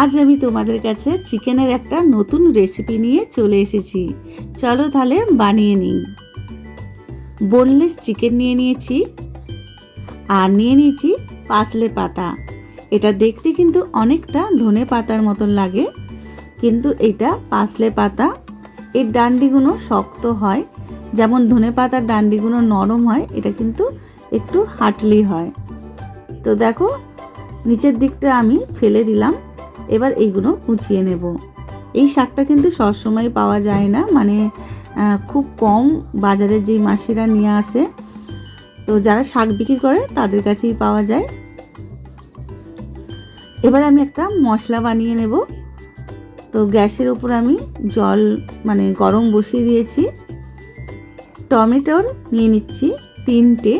আজ আমি তোমাদের কাছে চিকেনের একটা নতুন রেসিপি নিয়ে চলে এসেছি। চলো তাহলে বানিয়ে নিই। বোনলেস চিকেন নিয়ে নিয়েছি আর নিয়ে নিয়েছি পাঁচলে পাতা। এটা দেখতে কিন্তু অনেকটা ধনে পাতার মতন লাগে, কিন্তু এটা পাঁচলে পাতা। এর ডান্ডিগুলো শক্ত হয়, যেমন ধনে পাতার ডান্ডিগুলো নরম হয়, এটা কিন্তু একটু হাটলি হয়। তো দেখো, নিচের দিকটা আমি ফেলে দিলাম। এবার এইগুলো কুচিয়ে নেব। এই শাকটা কিন্তু সবসময় পাওয়া যায় না মানে খুব কম বাজারে যেই মাসিরা নিয়ে আসে। তো যারা শাক বিক্রি করে তাদের কাছেই পাওয়া যায়। এবার আমি একটা মশলা বানিয়ে নেব। তো গ্যাসের উপর আমি জল মানে গরম বসিয়ে দিয়েছি। টমেটোর নিয়ে নিচ্ছি তিনটে।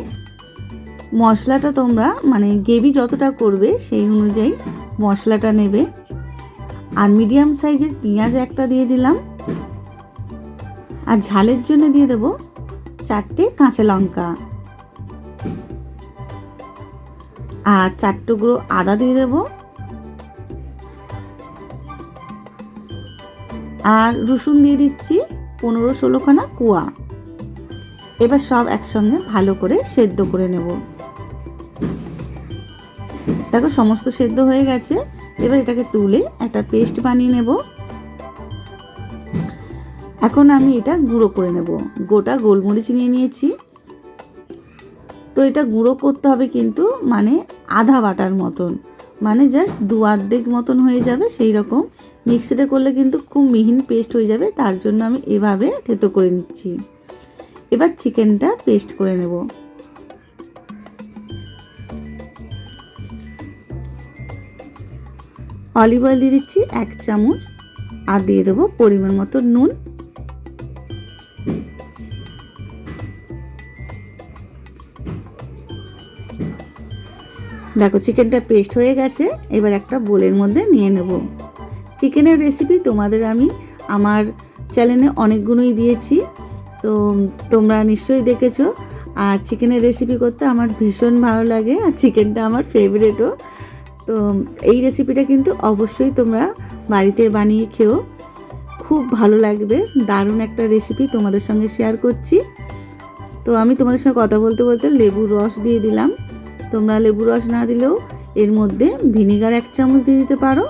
মশলাটা তোমরা মানে গ্রেভি যতটা করবে সেই অনুযায়ী মশলাটা নেবে। আর মিডিয়াম সাইজের পেঁয়াজ একটা দিয়ে দিলাম। আর ঝালের জন্য দিয়ে দেব চারটে কাঁচা লঙ্কা। আর চার টুকরো আদা দিয়ে দেব। আর রসুন দিয়ে দিচ্ছি পনেরো ষোলোখানা কুয়া। এবার সব একসঙ্গে ভালো করে সেদ্ধ করে নেব। দেখো সমস্ত সেদ্ধ হয়ে গেছে। এবার এটাকে তুলে একটা পেস্ট বানিয়ে নেব। এখন আমি এটা গুঁড়ো করে নেব। গোটা গোলমরিচ নিয়ে নিয়েছি। তো এটা গুঁড়ো করতে হবে কিন্তু মানে আধা বাটার মতন। মানে জাস্ট দু আর্ধেক মতন হয়ে যাবে সেই রকম। মিক্সিতে করলে কিন্তু খুব মিহিন পেস্ট হয়ে যাবে, তার জন্য আমি এভাবে থেতো করে নিচ্ছি। এবার চিকেনটা পেস্ট করে নেব। অলিভ অয়েল দিয়ে দিচ্ছি এক চামচ আর দিয়ে দেবো পরিমাণ মতো নুন। দেখো চিকেনটা পেস্ট হয়ে গেছে। এবার একটা বোলের মধ্যে নিয়ে নেব। চিকেনের রেসিপি তোমাদের আমি আমার চ্যানেলে অনেকগুলোই দিয়েছি, তো তোমরা নিশ্চয়ই দেখেছ। আর চিকেনের রেসিপি করতে আমার ভীষণ ভালো লাগে, আর চিকেনটা আমার ফেভারেটও তো এই রেসিপিটা কিন্তু অবশ্যই তোমরা বাড়িতে বানিয়ে খেও। খুব ভালো লাগবে। দারুণ একটা রেসিপি তোমাদের সঙ্গে শেয়ার করছি। তো আমি তোমাদের সঙ্গে কথা বলতে বলতে লেবুর রস দিয়ে দিলাম। তোমরা লেবু রস না দিলেও এর মধ্যে ভিনিগার এক চামচ দিয়ে দিতে পারো।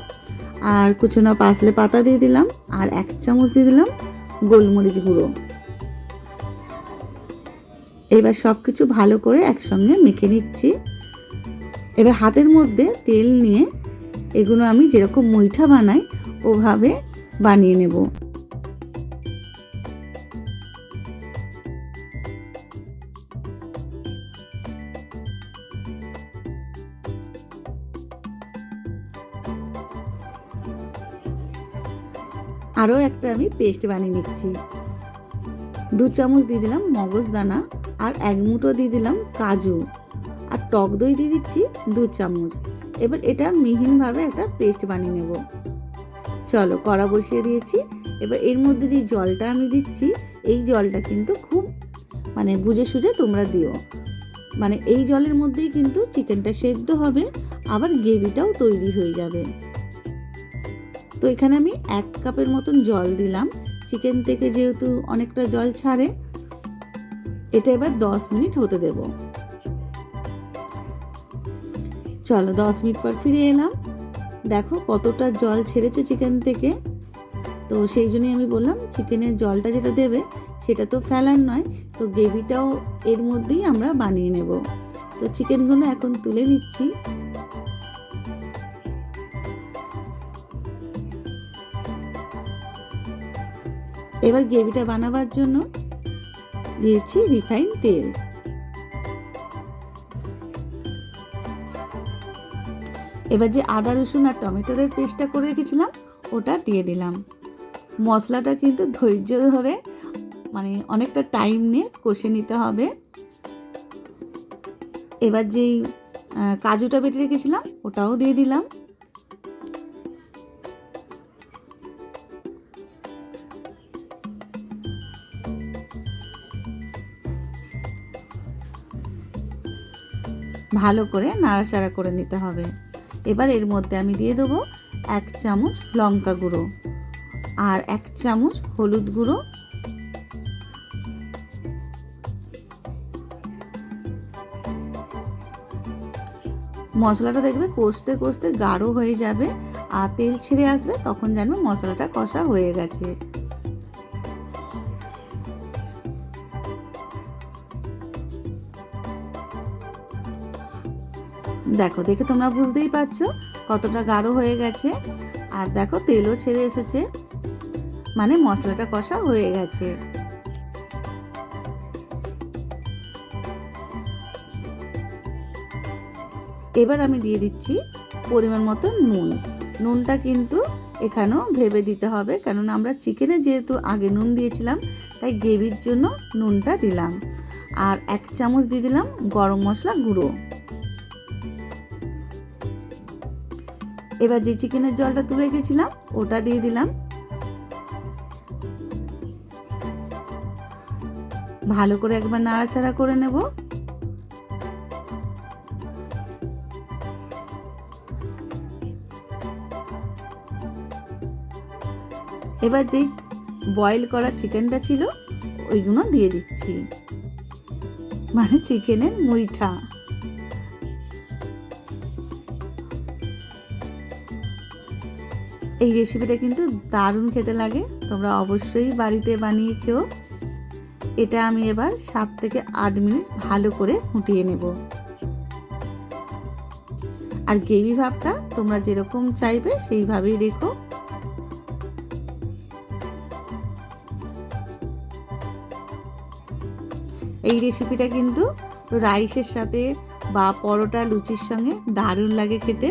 আর কুচনা পাসলে পাতা দিয়ে দিলাম। আর এক চামচ দিয়ে দিলাম গোলমরিচ গুঁড়ো। এবার সব কিছু ভালো করে একসঙ্গে মেখে নিচ্ছি। এবার হাতের মধ্যে তেল নিয়ে এগুলো আমি যেরকম মুইঠা বানাই, ওভাবে বানিয়ে নেব। আরও একটা আমি পেস্ট বানিয়ে নিচ্ছি। দু চামচ দিয়ে দিলাম মগজ দানা আর এক মুঠো দিয়ে দিলাম কাজু। আর টক দই দিয়ে দিচ্ছি দু চামচ। এবার এটা মিহিনভাবে একটা পেস্ট বানিয়ে নেব। চলো, কড়া বসিয়ে দিয়েছি। এবার এর মধ্যে যে জলটা আমি দিচ্ছি, এই জলটা কিন্তু খুব মানে বুঝে সুঝে তোমরা দিও। মানে এই জলের মধ্যেই কিন্তু চিকেনটা সেদ্ধ হবে, আবার গ্রেভিটাও তৈরি হয়ে যাবে। তো এখানে আমি এক কাপের মতন জল দিলাম। চিকেন থেকে যেহেতু অনেকটা জল ছাড়ে, এটা এবার দশ মিনিট হতে দেব। চলো দশ মিনিট পর ফিরে এলাম। দেখো কতটা জল ছেড়েছে চিকেন থেকে। তো সেই জন্যই আমি বললাম, চিকেনের জলটা যেটা দেবে সেটা তো ফেলার নয়, তো গ্রেভিটাও এর মধ্যেই আমরা বানিয়ে নেব। তো চিকেনগুলো এখন তুলে নিচ্ছি। এবার গ্রেভিটা বানাবার জন্য দিয়েছি রিফাইন তেল। এবার যে আদা, রসুন আর টমেটোরের পেস্টটা করে রেখেছিলাম, ওটা দিয়ে দিলাম। মশলাটা কিন্তু ধৈর্য ধরে মানে অনেকটা টাইম নিয়ে কষে নিতে হবে। এবার যেই কাজুটা বেটে রেখেছিলাম, ওটাও দিয়ে দিলাম। ভালো করে নাড়াচাড়া করে নিতে হবে। এবার এর মধ্যে আমি দিয়ে দেবো এক চামচ লঙ্কা গুঁড়ো আর এক চামচ হলুদ গুঁড়ো। মশলাটা দেখবে কষতে কষতে গাঢ় হয়ে যাবে আর তেল ছেড়ে আসবে, তখন জানবে মশলাটা কষা হয়ে গেছে। দেখো, দেখে তোমরা বুঝতেই পারছ কতটা গাঢ় হয়ে গেছে। আর দেখো, তেলও ছেড়ে এসেছে। মানে মশলাটা কষা হয়ে গেছে। এবার আমি দিয়ে দিচ্ছি পরিমাণ মতো নুন। নুনটা কিন্তু এখানেও ভেবে দিতে হবে, কেননা আমরা চিকেনে যেহেতু আগে নুন দিয়েছিলাম, তাই গ্রেভির জন্য নুনটা দিলাম। আর এক চামচ দিয়ে দিলাম গরম মশলা গুঁড়ো। এবার যে চিকেনের জলটা তুলে গেছিলাম, ওটা দিয়ে দিলাম। ভালো করে একবার নাড়াচাড়া করে নেব। এবার যেই বয়েল করা চিকেনটা ছিল, ওইগুলো দিয়ে দিচ্ছি। মানে চিকেনের মুইঠা। এই রেসিপিটা কিন্তু দারুণ খেতে লাগে। তোমরা অবশ্যই বাড়িতে বানিয়ে খেও। এটা আমি এবার সাত থেকে আট মিনিট ভালো করে ফুটিয়ে নেব। আর গ্রেভি ভাবটা তোমরা যেরকম চাইবে সেইভাবেই রেখো। এই রেসিপিটা কিন্তু রাইসের সাথে বা পরোটা লুচির সঙ্গে দারুণ লাগে খেতে।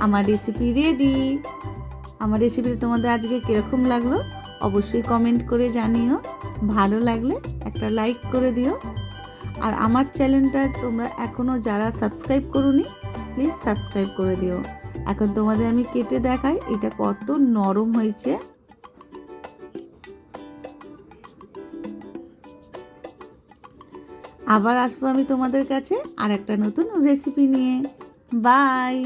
আমার রেসিপি রেডি আমার রেসিপিটা তোমাদের আজকে কীরকম লাগল অবশ্যই কমেন্ট করে জানিও। ভালো লাগলে একটা লাইক করে দিও। আর আমার চ্যানেলটা তোমরা এখনও যারা সাবস্ক্রাইব করোনি প্লিজ সাবস্ক্রাইব করে দিও। এখন তোমাদের আমি কেটে দেখাই, এটা কত নরম হয়েছে। আবার আসব আমি তোমাদের কাছে আর একটা নতুন রেসিপি নিয়ে। বাই